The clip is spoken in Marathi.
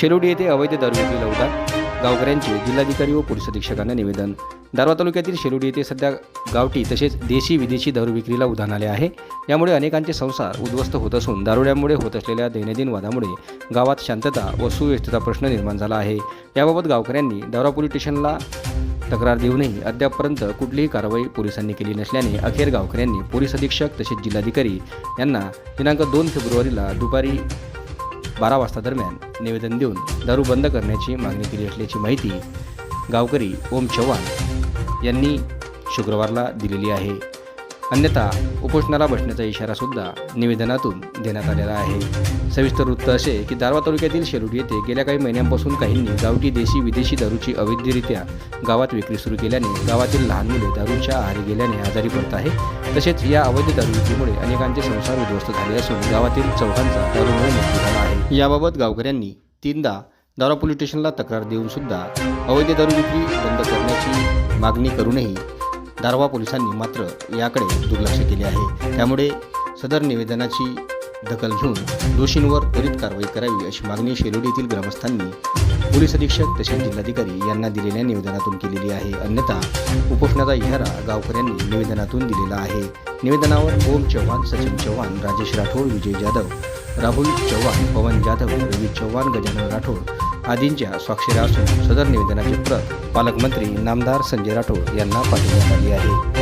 शेरोडी येथे अवैध दारू विक्रीला उधार गावकऱ्यांचे जिल्हाधिकारी व पोलीस अधीक्षकांना निवेदन. दारवा तालुक्यातील शेरोडी येथे सध्या गावठी तसेच देशी विदेशी दारू विक्रीला उधाण आले आहे. यामुळे अनेकांचे संसार उद्ध्वस्त होत असून दारुड्यामुळे होत असलेल्या दैनंदिन वादामुळे गावात शांतता व सुव्यवस्थेचा प्रश्न निर्माण झाला आहे. याबाबत गावकऱ्यांनी दारवा पोलीस स्टेशनला तक्रार देऊनही अद्यापपर्यंत कुठलीही कारवाई पोलिसांनी केली नसल्याने अखेर गावकऱ्यांनी पोलीस अधीक्षक तसेच जिल्हाधिकारी यांना दिनांक दोन फेब्रुवारीला दुपारी बारा वाजता दरम्यान निवेदन देऊन दारू बंद करण्याची मागणी केली असल्याची माहिती गावकरी ओम चव्हाण यांनी शुक्रवारला दिलेली आहे. अन्यथा उपोषणाला बसण्याचा इशारासुद्धा निवेदनातून देण्यात आलेला आहे. सविस्तर वृत्त असे की दारवा तालुक्यातील शेलुडी येथे गेल्या काही महिन्यांपासून काहींनी गावठी देशी विदेशी दारूची अवैधरित्या गावात विक्री सुरू केल्याने गावातील लहान मुले दारूच्या आहारी गेल्याने आजारी पडत आहे. तसेच या अवैध दारू विक्रीमुळे अनेकांचे संसार उद्ध्वस्त झाले असून गावातील चौघांचा दारूमुळे मृत्यू झाला आहे. याबाबत गावकऱ्यांनी तीनदा दारा पोलीस स्टेशनला तक्रार देऊन सुद्धा अवैध दारू विक्री बंद करण्याची मागणी करूनही दारवा पोलिसांनी मात्र याकडे दुर्लक्ष केले आहे. त्यामुळे सदर निवेदनाची दखल घेऊन दोषींवर त्वरित कारवाई करावी अशी मागणी शेलोडी येथील ग्रामस्थांनी पोलीस अधीक्षक तसेच जिल्हाधिकारी यांना दिलेल्या निवेदनातून केलेली आहे. अन्यथा उपोषणाचा इशारा गावकऱ्यांनी निवेदनातून दिलेला आहे. निवेदनावर ओम चव्हाण सचिन चव्हाण राजेश राठोड विजय जाधव राहुल चव्हाण पवन जाधव रवी चव्हाण गजानन राठोड आदींच्या स्वाक्षऱ्या असून सदर निवेदनाची प्रत पालकमंत्री नामदार संजय राठोड यांना पाठवण्यात आली आहे.